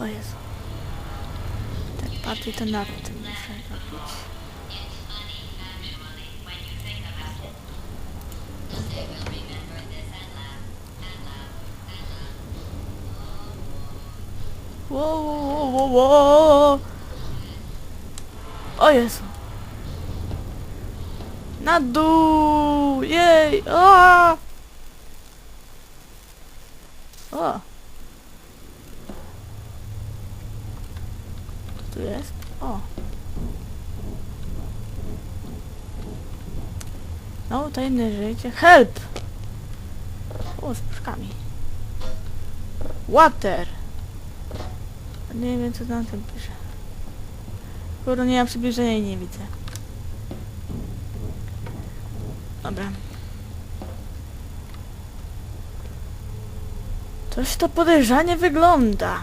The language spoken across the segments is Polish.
O Jezu. Tak bardziej to nad tym muszę robić. Wo, wo, wo, wo. O Jezu. Na dół! Jej! A! O! Co tu jest? O! No, tajne życie. Help! O, z puszkami. Water! Nie wiem, co na tym pisze. Skoro nie mam przybliżenia i nie widzę. Dobra. Coś to podejrzanie wygląda.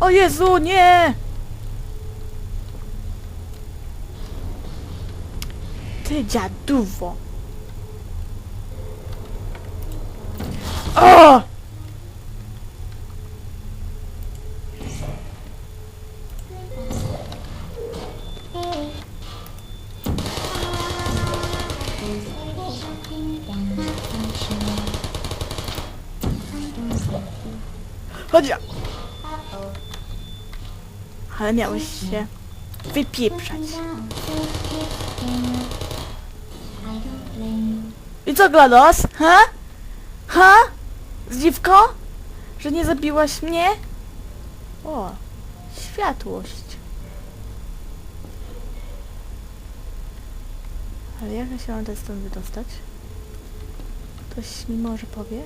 O Jezu, nie! Ty dziaduwo. O! Chodź! Ale miałeś się wypieprzać. I co, GLaDOS? Ha? Ha? Zdziwko? Że nie zabiłaś mnie? O, światłość. Ale jak ja się mam teraz stąd wydostać? Ktoś mi może powie?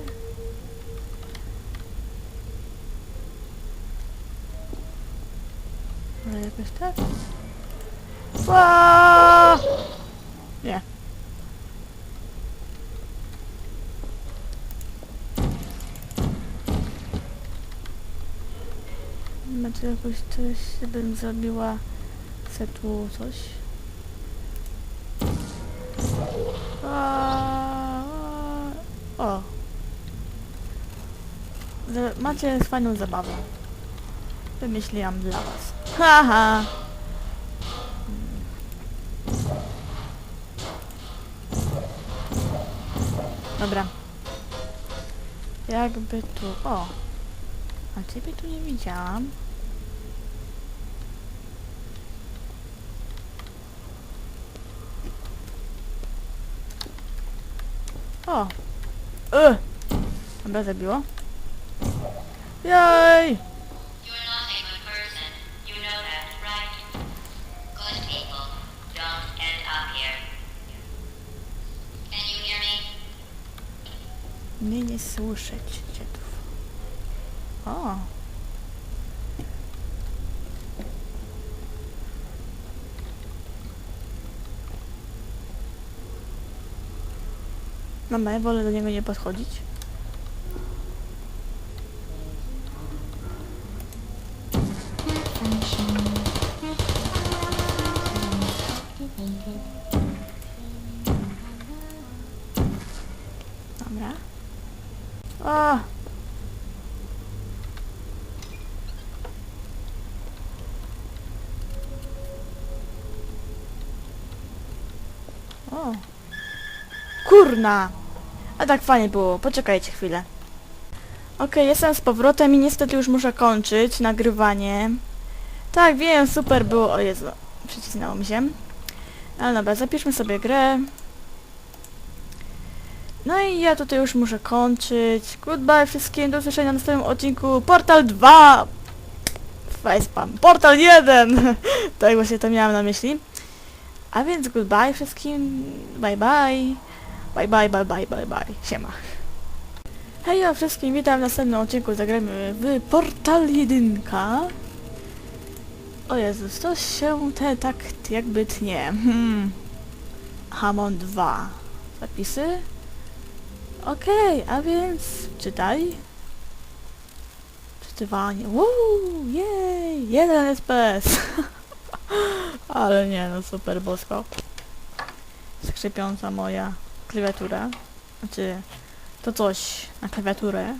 Ale jakoś tak? Aaaa! Nie. Macie jakoś coś, bym zrobiła se tu coś? O! Macie fajną zabawę. Wymyśliłam dla was. Haha! Dobra. Jakby tu... O! A ciebie tu nie widziałam. Can you hear me? Mnie nie słyszeć, dziadów. O! Mama, ja wolę do niego nie podchodzić. Dobra. O! O! Kurna! A tak fajnie było, poczekajcie chwilę. Okej, jestem z powrotem i niestety już muszę kończyć nagrywanie. Tak, wiem, super było. O Jezu, przycisnęło mi się. Ale dobra, zapiszmy sobie grę. No i ja tutaj już muszę kończyć. Goodbye wszystkim, do usłyszenia w następnym odcinku. Portal 2! Facepam. Portal 1! tak właśnie to miałam na myśli. A więc goodbye wszystkim. Bye bye. Bye bye, bye bye, bye bye. Siema. Hej wszystkim, witam w następnym odcinku. Zagramy w Portal 1. O Jezus, to się te tak jakby tnie. Hmm. Hamon 2. Zapisy? Okej, a więc czytaj. Czytywanie. Woo! Jej! Jeden SPS! Ale nie, no super bosko. Skrzypiąca moja klawiatura. Znaczy, to coś na klawiaturę.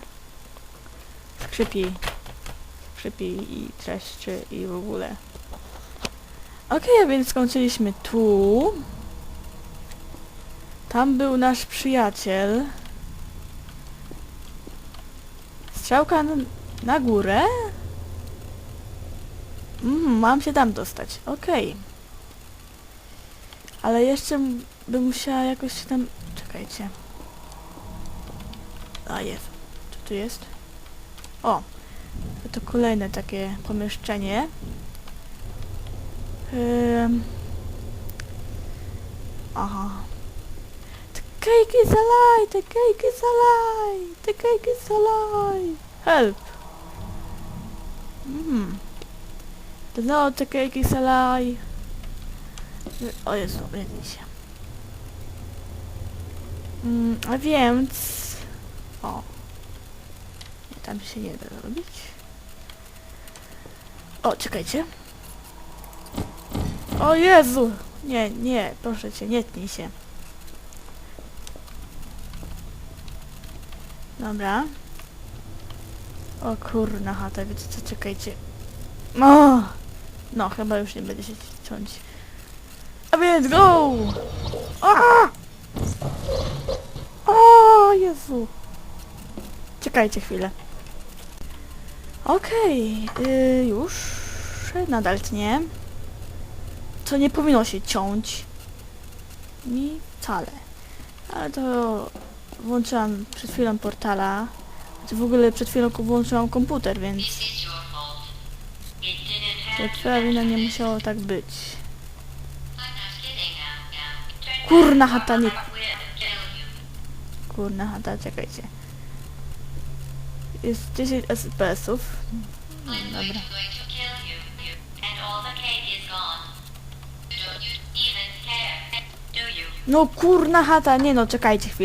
Skrzypi skrzypi i trzeszczy i w ogóle. Okej, a więc skończyliśmy tu. Tam był nasz przyjaciel. Strzałka na, na górę? Mm, mam się tam dostać. Okej. Ale jeszcze bym musiała jakoś się tam... Czekajcie. A jest. Co tu jest? O! To kolejne takie pomieszczenie. Ym. Aha. The cake is alive! The cake is alive! The cake is alive! Help! Mm. No, the cake is alive! O Jezu, nie się. Mm, a więc... O. Tam się nie da zrobić. O, czekajcie. O Jezu! Nie, nie, proszę cię, nie tnij się. Dobra. O kurna chata, wiecie co, czekajcie. O! No, chyba już nie będzie się ciąć. A więc go! O Jezu! Czekajcie chwilę. Okej, y, już. Nadal tnie. Co nie powinno się ciąć. Ni wcale. Ale to włączyłam przed chwilą portala. Znaczy w ogóle przed chwilą włączyłam komputer, więc to wina nie musiało tak być. Kurna chata, nie-. Kurna chata, czekajcie. Jest 10 SPS-ów. Going, Dobra. No kurna chata, nie no, czekajcie chwilę.